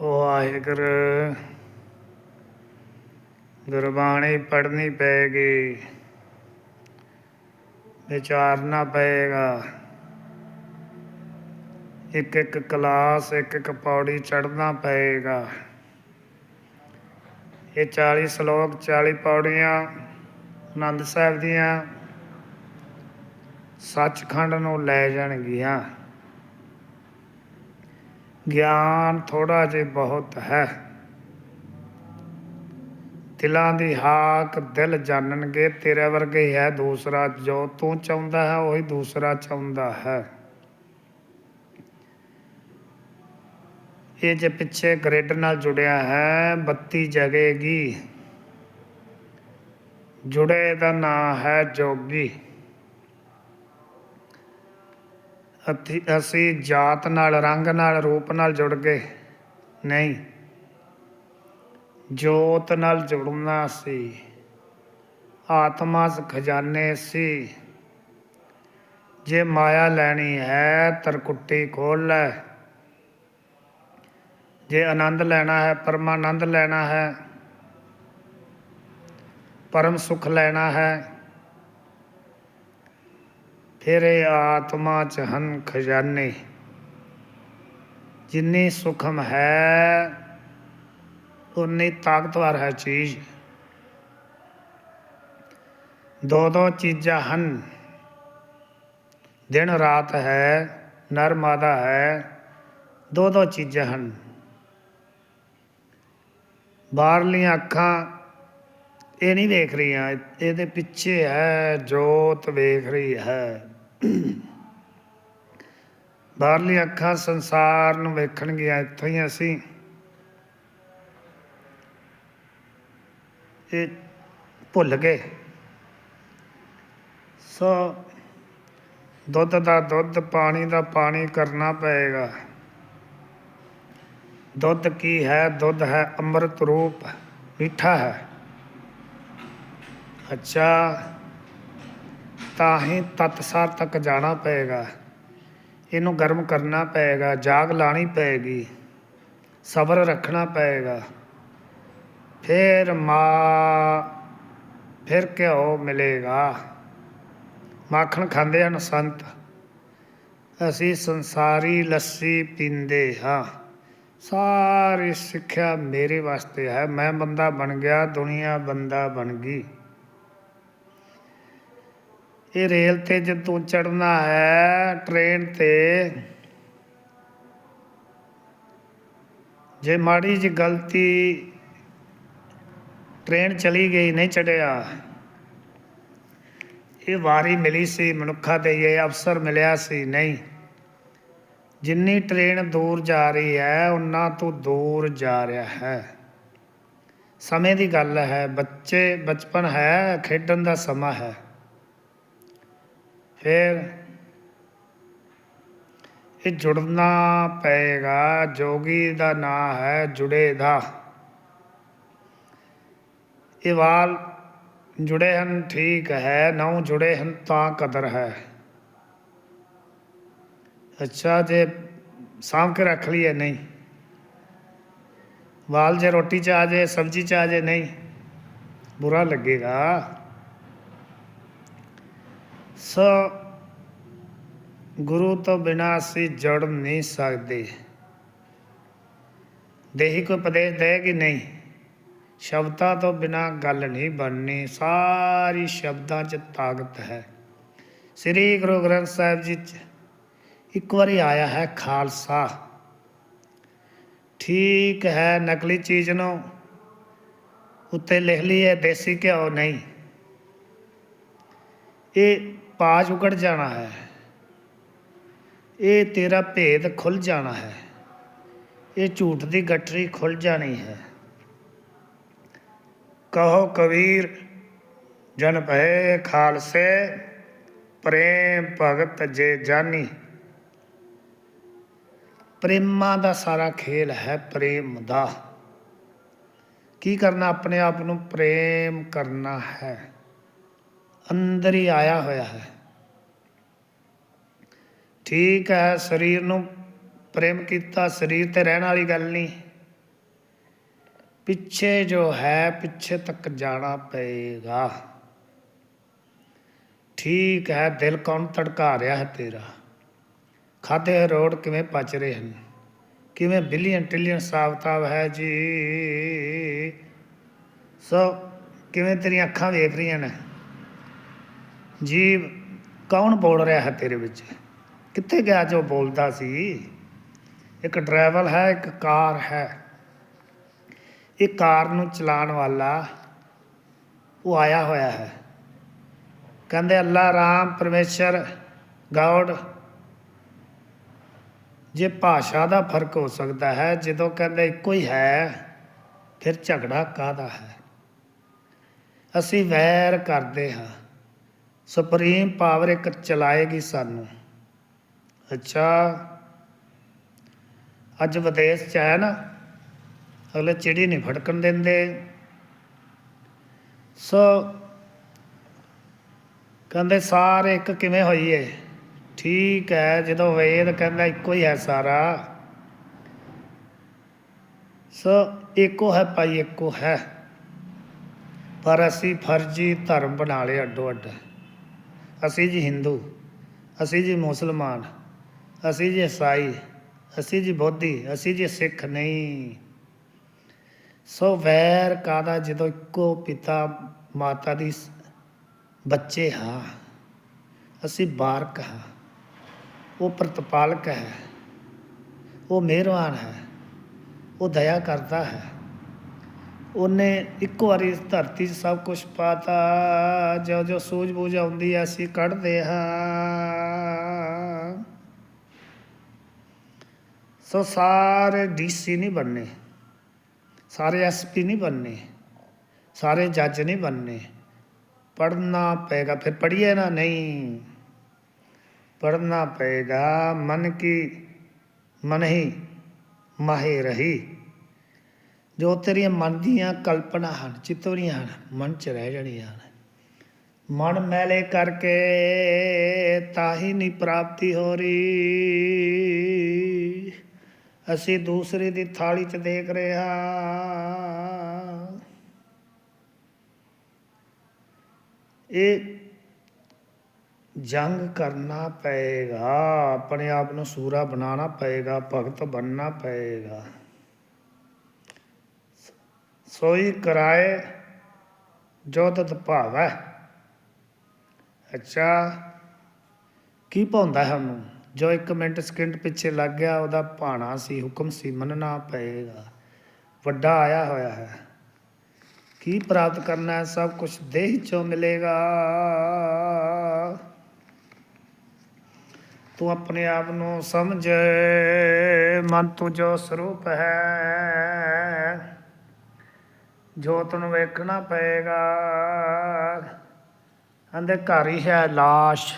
ਵਾਹਿਗੁਰੂ। ਗੁਰਬਾਣੀ ਪੜ੍ਹਨੀ ਪਏਗੀ, ਵਿਚਾਰਨਾ ਪਏਗਾ। ਇੱਕ ਇੱਕ ਕਲਾਸ ਇੱਕ ਇੱਕ ਪੌੜੀ ਚੜ੍ਹਨਾ ਪਏਗਾ। ਇਹ 40 ਸ਼ਲੋਕ 40 ਪੌੜੀਆਂ ਆਨੰਦ ਸਾਹਿਬ ਦੀਆਂ ਸੱਚਖੰਡ ਨੂੰ ਲੈ ਜਾਣਗੀਆਂ। ਗਿਆਨ ਥੋੜਾ ਜਿਹਾ ਬਹੁਤ ਹੈ। ਦਿਲਾਂ ਦੀ ਹਾਕ ਦਿਲ ਜਾਣਨਗੇ, ਤੇਰੇ ਵਰਗੇ ਹੈ ਦੂਸਰਾ ਜੋ ਤੂੰ ਚਾਹੁੰਦਾ ਹੈ, ਉਹੀ ਦੂਸਰਾ ਚਾਹੁੰਦਾ ਹੈ। ਇਹ ਜੇ ਪਿੱਛੇ ਗ੍ਰਿਡ ਨਾਲ ਜੁੜਿਆ ਹੈ, ਬੱਤੀ ਜਗੇਗੀ। ਜੁੜੇ ਦਾ ਨਾਂ ਹੈ ਜੋਗੀ। ਅਥ, ਅਸੀਂ ਜਾਤ ਨਾਲ, ਰੰਗ ਨਾਲ, ਰੂਪ ਨਾਲ ਜੁੜ ਗਏ। ਨਹੀਂ। ਜੋਤ ਨਾਲ ਜੁੜਨਾ ਸੀ। ਆਤਮਾ ਸ ਖਜ਼ਾਨੇ ਸੀ। ਜੇ ਮਾਇਆ ਲੈਣੀ ਹੈ, ਤਰਕੁੱਟੀ ਖੋਲ ਲੈ। ਜੇ ਆਨੰਦ ਲੈਣਾ ਹੈ, ਪਰਮਾਨੰਦ ਲੈਣਾ ਹੈ, ਪਰਮ ਸੁਖ ਲੈਣਾ ਹੈ ਫਿਰ ਆਤਮਾ ਚ ਹਨ ਖਜ਼ਾਨੇ। ਜਿੰਨੀ ਸੁਖਮ ਹੈ ਉਨੀ ਤਾਕਤਵਰ ਹੈ ਚੀਜ਼। ਦੋ ਦੋ ਚੀਜ਼ਾਂ ਹਨ। ਦਿਨ ਰਾਤ ਹੈ ਨਰ ਮਾਦਾ ਹੈ ਦੋ ਦੋ ਚੀਜ਼ਾਂ ਹਨ। ਬਾਹਰਲੀਆਂ ਅੱਖਾਂ ਇਹ ਨਹੀਂ ਵੇਖ ਰਹੀਆਂ, ਇਹਦੇ ਪਿੱਛੇ ਹੈ ਜੋਤ ਵੇਖ ਰਹੀ ਹੈ। ਬਾਹਰਲੀ ਅੱਖਾਂ ਸੰਸਾਰ ਨੂੰ ਵੇਖਣਗੀਆਂ, ਇੱਥੋਂ ਹੀ ਅਸੀਂ। ਇਹ ਭੁੱਲ ਗਏ। ਸੋ ਦੁੱਧ ਦਾ ਦੁੱਧ, ਪਾਣੀ ਦਾ ਪਾਣੀ ਕਰਨਾ ਪਏਗਾ। ਦੁੱਧ ਕੀ ਹੈ? ਦੁੱਧ ਹੈ ਅੰਮ੍ਰਿਤ ਰੂਪ, ਮਿੱਠਾ ਹੈ। ਅੱਛਾ। ਤਾਂ ਹੀ ਤਤਸਾਰ ਤੱਕ ਜਾਣਾ ਪਏਗਾ। ਇਹਨੂੰ ਗਰਮ ਕਰਨਾ ਪਏਗਾ, ਜਾਗ ਲਾਣੀ ਪਏਗੀ, ਸਬਰ ਰੱਖਣਾ ਪਏਗਾ। ਫਿਰ ਮਾਂ, ਫਿਰ ਘਿਓ ਮਿਲੇਗਾ। ਮਾਖਣ ਖਾਂਦੇ ਹਨ ਸੰਤ, ਅਸੀਂ ਸੰਸਾਰੀ ਲੱਸੀ ਪੀਂਦੇ ਹਾਂ। ਸਾਰੀ ਸਿੱਖਿਆ ਮੇਰੇ ਵਾਸਤੇ ਹੈ, ਮੈਂ ਬੰਦਾ ਬਣ ਗਿਆ, ਦੁਨੀਆ ਬੰਦਾ ਬਣ ਗਈ। ਇਹ ਰੇਲ ਤੇ ਜੇ ਤੂੰ ਚੜਨਾ ਹੈ ਟ੍ਰੇਨ ਤੇ। ਜੇ ਮਾੜੀ ਜੀ ਗਲਤੀ ਟ੍ਰੇਨ ਚਲੀ ਗਈ, ਨਹੀਂ ਚੜਿਆ ਇਹ ਵਾਰੀ ਮਿਲੀ ਸੀ, ਮਨੁੱਖਾਂ ਤੇ ਇਹ ਅਵਸਰ ਮਿਲਿਆ ਸੀ, ਨਹੀਂ। ਜਿੰਨੀ ਟ੍ਰੇਨ ਦੂਰ ਜਾ ਰਹੀ ਹੈ ਉਨਾ ਤੋਂ ਦੂਰ ਜਾ ਰਿਹਾ ਹੈ। ਸਮੇਂ ਦੀ ਗੱਲ ਹੈ, ਬੱਚੇ, ਬਚਪਨ ਹੈ, ਖੇਡਣ ਦਾ ਸਮਾਂ ਹੈ। ਫਿਰ ਇਹ ਜੁੜਨਾ ਪਏਗਾ, ਜੋਗੀ ਦਾ ਨਾਂ ਹੈ ਜੁੜੇ ਦਾ। ਇਹ ਵਾਲ ਜੁੜੇ ਹਨ, ਠੀਕ ਹੈ ਨੌ ਜੁੜੇ ਹਨ, ਤਾਂ ਕਦਰ ਹੈ। ਅੱਛਾ, ਜੇ ਸਾਂਭ ਕੇ ਰੱਖ ਲਈਏ, ਨਹੀਂ। ਵਾਲ ਜੇ ਰੋਟੀ ਚ ਆ ਜੇ, ਸਬਜ਼ੀ ਚ ਆ ਜੇ, ਨਹੀਂ। ਬੁਰਾ ਲੱਗੇਗਾ। ਸੋ ਗੁਰੂ ਤੋਂ ਬਿਨਾ ਅਸੀਂ ਜੁੜ ਨਹੀਂ ਸਕਦੇ। ਦੇਹੀ ਕੋਈ ਉਪਦੇਸ਼ ਦੇ ਕਿ ਨਹੀਂ? ਸ਼ਬਦਾਂ ਤੋਂ ਬਿਨਾ ਗੱਲ ਨਹੀਂ ਬਣਨੀ। ਸਾਰੀ ਸ਼ਬਦਾਂ 'ਚ ਤਾਕਤ ਹੈ। ਸ੍ਰੀ ਗੁਰੂ ਗ੍ਰੰਥ ਸਾਹਿਬ ਜੀ 'ਚ ਇੱਕ ਵਾਰੀ ਆਇਆ ਹੈ ਖਾਲਸਾ। ਠੀਕ ਹੈ, ਨਕਲੀ ਚੀਜ਼ ਨੂੰ ਉੱਤੇ ਲਿਖ ਲਈ ਹੈ ਦੇਸੀ ਘਿਓ ਨਹੀਂ। ਇਹ ਪਾਜ ਉਕੜ ਜਾਣਾ ਹੈ। ਇਹ ਤੇਰਾ ਭੇਦ ਖੁੱਲ ਜਾਣਾ ਹੈ। ਇਹ ਝੂਠ ਦੀ ਗੱਠਰੀ ਖੁੱਲ ਜਾਣੀ ਹੈ। ਕਹੋ ਕਬੀਰ, ਜਨ ਭਏ ਖਾਲਸੇ, ਪ੍ਰੇਮ ਭਗਤ ਜੇ ਜਾਨੀ। ਪ੍ਰੇਮਾਂ ਦਾ ਸਾਰਾ ਖੇਲ ਹੈ ਪ੍ਰੇਮ ਦਾ। ਕੀ ਕਰਨਾ? ਆਪਣੇ ਆਪ ਨੂੰ ਪ੍ਰੇਮ ਕਰਨਾ ਹੈ। ਅੰਦਰ ਹੀ ਆਇਆ ਹੋਇਆ ਹੈ। ਠੀਕ ਹੈ, ਸਰੀਰ ਨੂੰ ਪ੍ਰੇਮ ਕੀਤਾ, ਸਰੀਰ ਤੇ ਰਹਿਣ ਵਾਲੀ ਗੱਲ ਨਹੀਂ। ਪਿੱਛੇ ਜੋ ਹੈ, ਪਿੱਛੇ ਤੱਕ ਜਾਣਾ ਪਏਗਾ। ਠੀਕ ਹੈ, ਦਿਲ ਕੌਣ ਧੜਕਾ ਰਿਹਾ ਹੈ ਤੇਰਾ? ਖਾਤੇ ਹੋਏ ਰੋਡ ਕਿਵੇਂ ਪਚ ਰਹੇ ਹਨ? ਕਿਵੇਂ ਬਿਲੀਅਨ ਟ੍ਰਿਲੀਅਨ ਸਾਬਤਾਬ ਹੈ ਜੀ? ਸੋ ਕਿਵੇਂ ਤੇਰੀਆਂ ਅੱਖਾਂ ਵੇਖ ਰਹੀਆਂ ਨੇ? ਜੀਵ ਕੌਣ ਬੋਲ ਰਿਹਾ ਹੈ ਤੇਰੇ ਵਿੱਚ? ਕਿੱਥੇ ਗਿਆ ਜੋ ਬੋਲਦਾ ਸੀ? ਇੱਕ ਡਰਾਈਵਰ ਹੈ, ਇੱਕ ਕਾਰ ਹੈ। ਇਹ ਕਾਰ ਨੂੰ ਚਲਾਉਣ ਵਾਲਾ ਉਹ ਆਇਆ ਹੋਇਆ ਹੈ। ਕਹਿੰਦੇ ਅੱਲਾ ਰਾਮ, ਪਰਮੇਸ਼ਰ ਗॉड ਜੇ ਭਾਸ਼ਾ ਦਾ ਫ਼ਰਕ ਹੋ ਸਕਦਾ ਹੈ, ਜਦੋਂ ਕਹਿੰਦੇ ਇੱਕੋ ਹੀ ਹੈ, ਫਿਰ ਝਗੜਾ ਕਾਹਦਾ ਹੈ? ਅਸੀਂ ਵੈਰ ਕਰਦੇ ਹਾਂ। ਸੁਪਰੀਮ ਪਾਵਰ ਇੱਕ ਚਲਾਏਗੀ ਸਾਨੂੰ। ਅੱਛਾ। ਅੱਜ ਵਿਦੇਸ਼ ਚ ਆਇਆ ਨਾ, ਅਗਲੇ ਚਿੜੀ ਨਹੀਂ ਫੜਕਣ ਦਿੰਦੇ। ਸੋ ਕਹਿੰਦੇ, ਸਾਰੇ ਇੱਕ ਕਿਵੇਂ ਹੋਈਏ ਠੀਕ ਹੈ, ਜਦੋਂ ਵੇਦ ਕਹਿੰਦਾ, ਇੱਕੋ ਹੀ ਹੈ ਸਾਰਾ। ਸੋ ਇੱਕੋ ਹੈ ਭਾਈ, ਇੱਕੋ ਹੈ। ਪਰ ਅਸੀਂ ਫਰਜ਼ੀ ਧਰਮ ਬਣਾ ਲਏ ਅੱਡੋ ਅੱਡ ਅਸੀਂ ਜੀ ਹਿੰਦੂ, ਅਸੀਂ ਜੀ ਮੁਸਲਮਾਨ। ਅਸੀਂ ਜੀ ਈਸਾਈ ਅਸੀਂ ਜੀ ਬੋਧੀ, ਅਸੀਂ ਜੀ ਸਿੱਖ ਨਹੀਂ। ਸੋ ਵੈਰ ਕਾਦਾ ਜਦੋਂ ਇੱਕੋ ਪਿਤਾ ਮਾਤਾ ਦੀ ਬੱਚੇ ਹਾਂ। ਅਸੀਂ ਬਾਰਕ ਹਾਂ। ਉਹ ਪ੍ਰਤਪਾਲਕ ਹੈ। ਉਹ ਮਿਹਰਬਾਨ ਹੈ। ਉਹ ਦਇਆ ਕਰਦਾ ਹੈ। ਉਹਨੇ ਇੱਕੋ ਵਾਰੀ ਇਸ ਧਰਤੀ 'ਚ ਸਭ ਕੁਝ ਪਾਤਾ। ਜੋ ਜੋ ਸੂਝ-ਬੂਝ ਆਉਂਦੀ ਹੈ, ਅਸੀਂ ਕੱਢਦੇ ਹਾਂ। ਸੋ ਸਾਰੇ ਡੀਸੀ ਨਹੀਂ ਬਣਨੇ। ਸਾਰੇ ਐਸਪੀ ਨਹੀਂ ਬਣਨੇ। ਸਾਰੇ ਜੱਜ ਨਹੀਂ ਬਣਨੇ। ਪੜਨਾ ਪਏਗਾ, ਫਿਰ ਪੜੀਏ ਨਾ ਨਹੀਂ। ਪੜਨਾ ਪਏਗਾ, ਮਨ ਕੀ ਮਨ ਹੀ ਮਾਹੇ ਰਹੀ। ਜੋ ਤੇਰੀਆਂ ਮਨ ਦੀਆਂ ਕਲਪਨਾ ਹਨ ਚਿਤਵਰੀਆਂ ਹਨ, ਮਨ ਚ ਰਹਿ ਜਾਣੀਆਂ ਹਨ। ਮਨ ਮੈਲੇ ਕਰਕੇ ਤਾਹੀ ਨਹੀਂ ਪ੍ਰਾਪਤੀ ਹੋ ਰਹੀ। ਅਸੀਂ ਦੂਸਰੇ ਦੀ ਥਾਲੀ ਚ ਦੇਖ ਰਹੇ ਹਾਂ। ਇਹ ਜੰਗ ਕਰਨਾ ਪਏਗਾ, ਆਪਣੇ ਆਪ ਨੂੰ ਸੂਰਾ ਬਣਾਉਣਾ ਪਏਗਾ, ਭਗਤ ਬਣਨਾ ਪਏਗਾ। ਸੋਈ ਕਰਾਏ ਜੋ ਤਤ ਭਾਵੈ। ਅੱਛਾ, ਕੀ ਪਾਉਂਦਾ ਹੈ ਉਹਨੂੰ? ਜੋ ਇੱਕ ਮਿੰਟ ਸਕਿੰਟ ਪਿੱਛੇ ਲੱਗ ਗਿਆ, ਉਹਦਾ ਭਾਣਾ ਸੀ, ਹੁਕਮ ਸੀ, ਮੰਨਣਾ ਪਏਗਾ। ਵੱਡਾ ਆਇਆ ਹੋਇਆ ਹੈ। ਕੀ ਪ੍ਰਾਪਤ ਕਰਨਾ ਹੈ? ਸਭ ਕੁਝ ਦੇਹ ਚੋਂ ਮਿਲੇਗਾ। ਤੂੰ ਆਪਣੇ ਆਪ ਨੂੰ ਸਮਝ, ਮਨ ਤੂੰ ਜੋ ਸਰੂਪ ਹੈ ਜੋਤ ਨੂੰ ਵੇਖਣਾ ਪਏਗਾ। ਅੰਦੇ ਘਰ ਹੀ ਹੈ ਲਾਸ਼।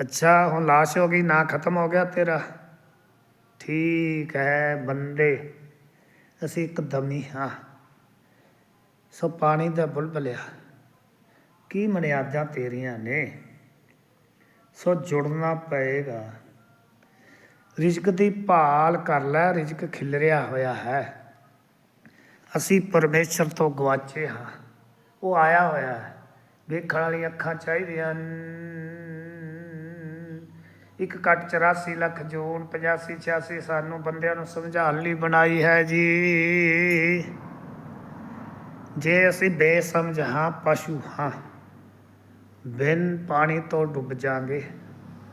ਅੱਛਾ, ਹੁਣ ਲਾਸ਼ ਹੋ ਗਈ, ਨਾ ਖਤਮ ਹੋ ਗਿਆ ਤੇਰਾ। ਠੀਕ ਹੈ ਬੰਦੇ, ਅਸੀਂ ਇੱਕ ਦਮੀ ਹਾਂ। ਸੋ ਪਾਣੀ ਦਾ ਬੁਲਬਲਿਆ, ਕੀ ਮਨਿਆਦਾਂ ਤੇਰੀਆਂ ਨੇ? ਸੋ ਜੁੜਨਾ ਪਏਗਾ। ਰਿਜ਼ਕ ਦੀ ਭਾਲ ਕਰ ਲੈ, ਰਿਜ਼ਕ ਖਿਲਰਿਆ ਹੋਇਆ ਹੈ। ਅਸੀਂ ਪਰਮੇਸ਼ਰ ਤੋਂ ਗਵਾਚੇ ਹਾਂ। ਉਹ ਆਇਆ ਹੋਇਆ ਹੈ। ਵੇਖਣ ਵਾਲੀਆਂ ਅੱਖਾਂ ਚਾਹੀਦੀਆਂ ਇੱਕ ਕੱਟ 84 ਲੱਖ ਜੂਨ 85 86 ਸਾਨੂੰ ਬੰਦਿਆਂ ਨੂੰ ਸਮਝਾਉਣ ਲਈ ਬਣਾਈ ਹੈ ਜੀ। ਜੇ ਅਸੀਂ ਬੇਸਮਝ ਹਾਂ, ਪਸ਼ੂ ਹਾਂ, ਬਿਨ ਪਾਣੀ ਤੋਂ ਡੁੱਬ ਜਾਾਂਗੇ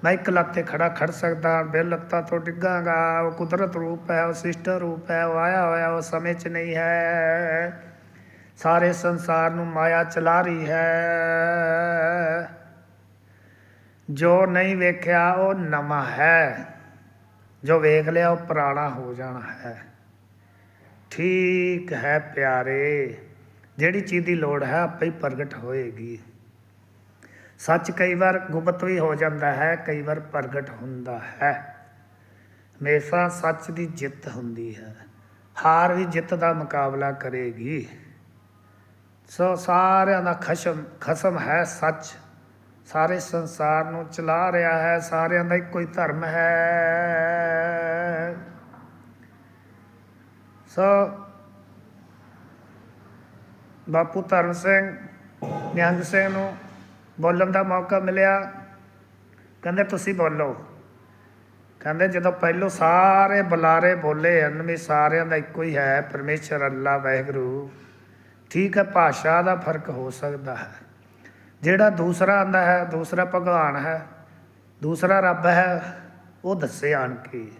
ਮੈਂ ਇੱਕ ਲੱਤ ਤੇ ਖੜਾ ਖੜ ਸਕਦਾ, ਬਿਨ ਲੱਤਾਂ ਤੋਂ ਡਿੱਗਾਂਗਾ। ਉਹ ਕੁਦਰਤ ਰੂਪ ਹੈ, ਉਹ ਸਿਸ਼ਟ ਰੂਪ ਹੈ, ਉਹ ਆਇਆ ਹੋਇਆ, ਉਹ ਸਮੇਂ 'ਚ ਨਹੀਂ ਹੈ। ਸਾਰੇ ਸੰਸਾਰ ਨੂੰ ਮਾਇਆ ਚਲਾ ਰਹੀ ਹੈ। ਜੋ ਨਹੀਂ ਵੇਖਿਆ ਉਹ ਨਵਾਂ ਹੈ। ਜੋ ਵੇਖ ਲਿਆ ਉਹ ਪੁਰਾਣਾ ਹੋ ਜਾਣਾ ਹੈ। ਠੀਕ ਹੈ ਪਿਆਰੇ, ਜਿਹੜੀ ਚੀਜ਼ ਦੀ ਲੋੜ ਹੈ ਆਪੇ ਹੀ ਪ੍ਰਗਟ ਹੋਏਗੀ। ਸੱਚ ਕਈ ਵਾਰ ਗੁਪਤ ਵੀ ਹੋ ਜਾਂਦਾ ਹੈ, ਕਈ ਵਾਰ ਪ੍ਰਗਟ ਹੁੰਦਾ ਹੈ। ਹਮੇਸ਼ਾ ਸੱਚ ਦੀ ਜਿੱਤ ਹੁੰਦੀ ਹੈ। ਹਾਰ ਵੀ ਜਿੱਤ ਦਾ ਮੁਕਾਬਲਾ ਕਰੇਗੀ। ਸੋ ਸਾਰਿਆਂ ਦਾ ਖਸ਼ਮ, ਖਸਮ ਹੈ ਸੱਚ। ਸਾਰੇ ਸੰਸਾਰ ਨੂੰ ਚਲਾ ਰਿਹਾ ਹੈ, ਸਾਰਿਆਂ ਦਾ ਇੱਕੋ ਹੀ ਧਰਮ ਹੈ। ਸੋ ਬਾਪੂ ਧਰਮ ਸਿੰਘ, ਨਿਹੰਗ ਸਿੰਘ ਨੂੰ ਬੋਲਣ ਦਾ ਮੌਕਾ ਮਿਲਿਆ। ਕਹਿੰਦੇ, ਤੁਸੀਂ ਬੋਲੋ। ਕਹਿੰਦੇ, ਜਦੋਂ ਪਹਿਲੋਂ ਸਾਰੇ ਬੁਲਾਰੇ ਬੋਲੇ ਹਨ ਵੀ ਸਾਰਿਆਂ ਦਾ ਇੱਕੋ ਹੀ ਹੈ, ਪਰਮੇਸ਼ਰ, ਅੱਲਾ, ਵਾਹਿਗੁਰੂ। ਠੀਕ ਹੈ, ਭਾਸ਼ਾ ਦਾ ਫ਼ਰਕ ਹੋ ਸਕਦਾ ਹੈ। ਜਿਹੜਾ ਦੂਸਰਾ ਆਂਦਾ ਹੈ, ਦੂਸਰਾ ਭਗਵਾਨ ਹੈ, ਦੂਸਰਾ ਰੱਬ ਹੈ, ਉਹ ਦੱਸੇ ਆਣ ਕੇ।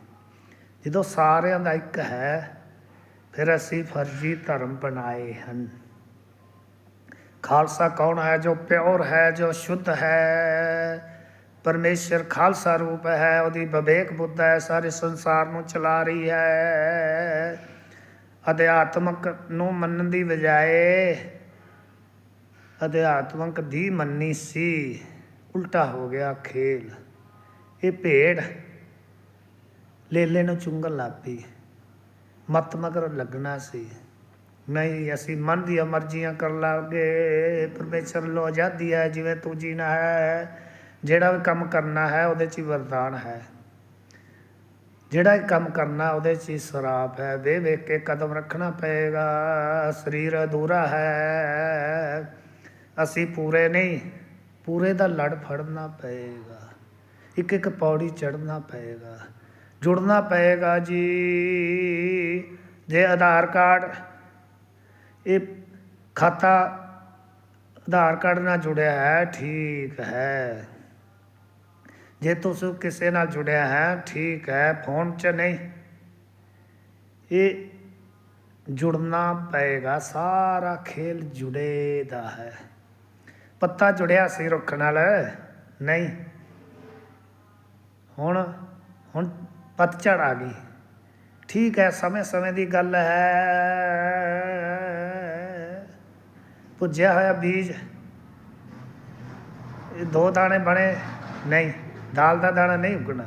ਜਦੋਂ ਸਾਰਿਆਂ ਦਾ ਇੱਕ ਹੈ, ਫਿਰ ਅਸੀਂ ਫਰਜ਼ੀ ਧਰਮ ਬਣਾਏ ਹਨ। ਖਾਲਸਾ ਕੌਣ ਹੈ ਜੋ ਪਿਓਰ ਹੈ, ਜੋ ਸ਼ੁੱਧ ਹੈ? ਪਰਮੇਸ਼ਰ ਖਾਲਸਾ ਰੂਪ ਹੈ, ਉਹਦੀ ਵਿਵੇਕ ਬੁੱਧ ਹੈ, ਸਾਰੇ ਸੰਸਾਰ ਨੂੰ ਚਲਾ ਰਹੀ ਹੈ। ਅਧਿਆਤਮਕ ਨੂੰ ਮੰਨਣ ਦੀ ਬਜਾਏ ਅਧਿਆਤਮਕ ਦੀ ਮੰਨੀ ਸੀ। ਉਲਟਾ ਹੋ ਗਿਆ ਖੇਲ। ਇਹ ਭੇੜ ਲੇਲੇ ਨੂੰ ਚੁੰਗਣ ਲੱਗ ਪਈ। ਮਤ ਮਗਰ ਲੱਗਣਾ ਸੀ। ਨਹੀਂ, ਅਸੀਂ ਮਨ ਦੀਆਂ ਮਰਜ਼ੀਆਂ ਕਰ ਲਾਂਗੇ। ਪਰਮੇਸ਼ਰ ਲੋ ਆਜ਼ਾਦੀ ਹੈ, ਜਿਵੇਂ ਤੂੰ ਜੀਣਾ ਹੈ। ਜਿਹੜਾ ਵੀ ਕੰਮ ਕਰਨਾ ਹੈ, ਉਹਦੇ 'ਚ ਹੀ ਵਰਦਾਨ ਹੈ। ਜਿਹੜਾ ਵੀ ਕੰਮ ਕਰਨਾ, ਉਹਦੇ 'ਚ ਹੀ ਸਰਾਪ ਹੈ। ਵੇ ਵੇਖ ਕੇ ਕਦਮ ਰੱਖਣਾ ਪਏਗਾ। ਸਰੀਰ ਅਧੂਰਾ ਹੈ। ਅਸੀਂ ਪੂਰੇ ਨਹੀਂ, ਪੂਰੇ ਦਾ ਲੜ ਫੜਨਾ ਪਏਗਾ। ਇੱਕ ਇੱਕ ਪੌੜੀ ਚੜ੍ਹਨਾ ਪਏਗਾ। ਜੁੜਨਾ ਪਏਗਾ ਜੀ। ਜੇ ਆਧਾਰ ਕਾਰਡ, ਇਹ ਖਾਤਾ ਆਧਾਰ ਕਾਰਡ ਨਾਲ ਜੁੜਿਆ ਹੈ, ਠੀਕ ਹੈ। ਜੇ ਤੁਸੀਂ ਕਿਸੇ ਨਾਲ ਜੁੜਿਆ ਹੈ, ਠੀਕ ਹੈ, ਫੋਨ 'ਚ ਨਹੀਂ, ਇਹ ਜੁੜਨਾ ਪਏਗਾ। ਸਾਰਾ ਖੇਲ ਜੁੜੇ ਦਾ ਹੈ। ਪੱਤਾ ਜੁੜਿਆ ਸੀ ਰੁੱਖ ਨਾਲ। ਨਹੀਂ। ਹੁਣ ਹੁਣ ਪਤਝੜ ਆ ਗਈ। ਠੀਕ ਹੈ ਸਮੇਂ ਸਮੇਂ ਦੀ ਗੱਲ ਹੈ। ਪੁੱਜਿਆ ਹੋਇਆ ਬੀਜ। ਇਹ ਦੋ ਦਾਣੇ ਬਣੇ। ਨਹੀਂ, ਦਾਲ ਦਾ ਦਾਣਾ ਨਹੀਂ ਉਗਣਾ।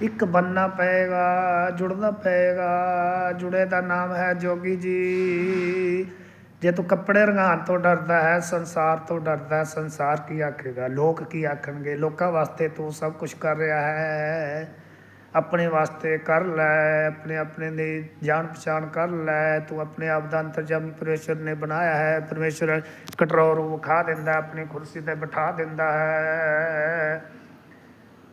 ਇੱਕ ਬੰਨਾ ਪਏਗਾ, ਜੁੜਨਾ ਪਏਗਾ। ਜੁੜੇ ਦਾ ਨਾਮ ਹੈ ਜੋਗੀ ਜੀ। ਜੇ ਤੂੰ ਕੱਪੜੇ ਰੰਗਾਉਣ ਤੋਂ ਡਰਦਾ ਹੈ, ਸੰਸਾਰ ਤੋਂ ਡਰਦਾ ਹੈ, ਸੰਸਾਰ ਕੀ ਆਖੇਗਾ? ਲੋਕ ਕੀ ਆਖਣਗੇ? ਲੋਕਾਂ ਵਾਸਤੇ ਤੂੰ ਸਭ ਕੁਝ ਕਰ ਰਿਹਾ ਹੈ। ਆਪਣੇ ਵਾਸਤੇ ਕਰ ਲੈ, ਆਪਣੇ ਆਪਣੇ ਦੀ ਜਾਣ ਪਛਾਣ ਕਰ ਲੈ। ਤੂੰ ਆਪਣੇ ਆਪ ਦਾ ਅੰਤਰਜਾਮੀ ਪਰਮੇਸ਼ਰ ਨੇ ਬਣਾਇਆ ਹੈ। ਪਰਮੇਸ਼ਰ ਕਟਰੋਰ ਵਿਖਾ ਦਿੰਦਾ ਆਪਣੀ ਕੁਰਸੀ ਤੇ ਬਿਠਾ ਦਿੰਦਾ ਹੈ।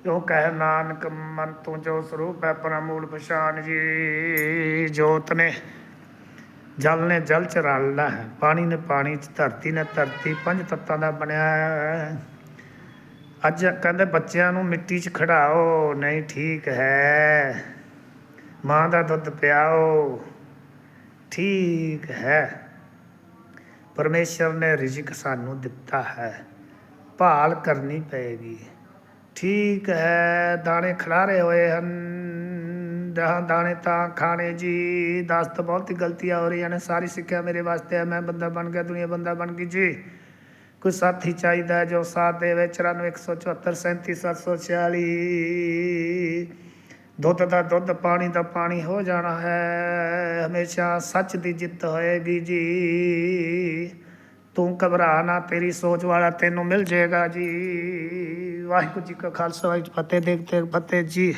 ਜੋ ਕਹਿ, ਨਾਨਕ, ਮਨ ਤੂੰ ਜੋ ਸਰੂਪ ਹੈ, ਪਰਮੂਲ ਪਛਾਨ ਜੀ, ਜੋਤ ਨੇ ਜਲ ਨੇ ਜਲ ਚ ਰਲਦਾ ਹੈ ਪਾਣੀ ਨੇ ਪਾਣੀ ਚ, ਧਰਤੀ ਨੇ ਧਰਤੀ, ਪੰਜ ਤੱਤਾਂ ਦਾ ਬਣਿਆ ਹੈ। ਅੱਜ ਕਹਿੰਦੇ ਬੱਚਿਆਂ ਨੂੰ ਮਿੱਟੀ 'ਚ ਖੜਾਓ ਨਹੀਂ ਠੀਕ ਹੈ। ਮਾਂ ਦਾ ਦੁੱਧ ਪਿਆਓ, ਠੀਕ ਹੈ। ਪਰਮੇਸ਼ਰ ਨੇ ਰਿਜ਼ਕ ਸਾਨੂੰ ਦਿੱਤਾ ਹੈ, ਭਾਲ ਕਰਨੀ ਪਏਗੀ। ਠੀਕ ਹੈ, ਦਾਣੇ ਖਿਲਾਰੇ ਹੋਏ ਹਨ। ਦਹਾਂ ਦਾਣੇ ਤਾਂ ਖਾਣੇ ਜੀ। ਦਸ ਤੋਂ ਬਹੁਤ ਹੀ ਗਲਤੀਆਂ ਹੋ ਰਹੀਆਂ ਨੇ। ਸਾਰੀ ਸਿੱਖਿਆ ਮੇਰੇ ਵਾਸਤੇ ਹੈ। ਮੈਂ ਬੰਦਾ ਬਣ ਗਿਆ, ਦੁਨੀਆ ਬੰਦਾ ਬਣ ਗਈ ਜੀ। ਕੋਈ ਸਾਥੀ ਚਾਹੀਦਾ ਜੋ ਸਾਥ ਦੇਵੇ। 94 174 37 746 ਦੁੱਧ ਦਾ ਦੁੱਧ, ਪਾਣੀ ਦਾ ਪਾਣੀ ਹੋ ਜਾਣਾ ਹੈ। ਹਮੇਸ਼ਾ ਸੱਚ ਦੀ ਜਿੱਤ ਹੋਏਗੀ ਜੀ। ਤੂੰ ਘਬਰਾ ਨਾ, ਤੇਰੀ ਸੋਚ ਵਾਲਾ ਤੈਨੂੰ ਮਿਲ ਜਾਏਗਾ ਜੀ। ਵਾਹਿਗੁਰੂ ਜੀ ਕਾ ਖਾਲਸਾ, ਵਾਹਿਗੁਰੂ ਜੀ ਕੀ ਫਤਿਹ। ਦੇਖਦੇ ਫਤਿਹ ਜੀ।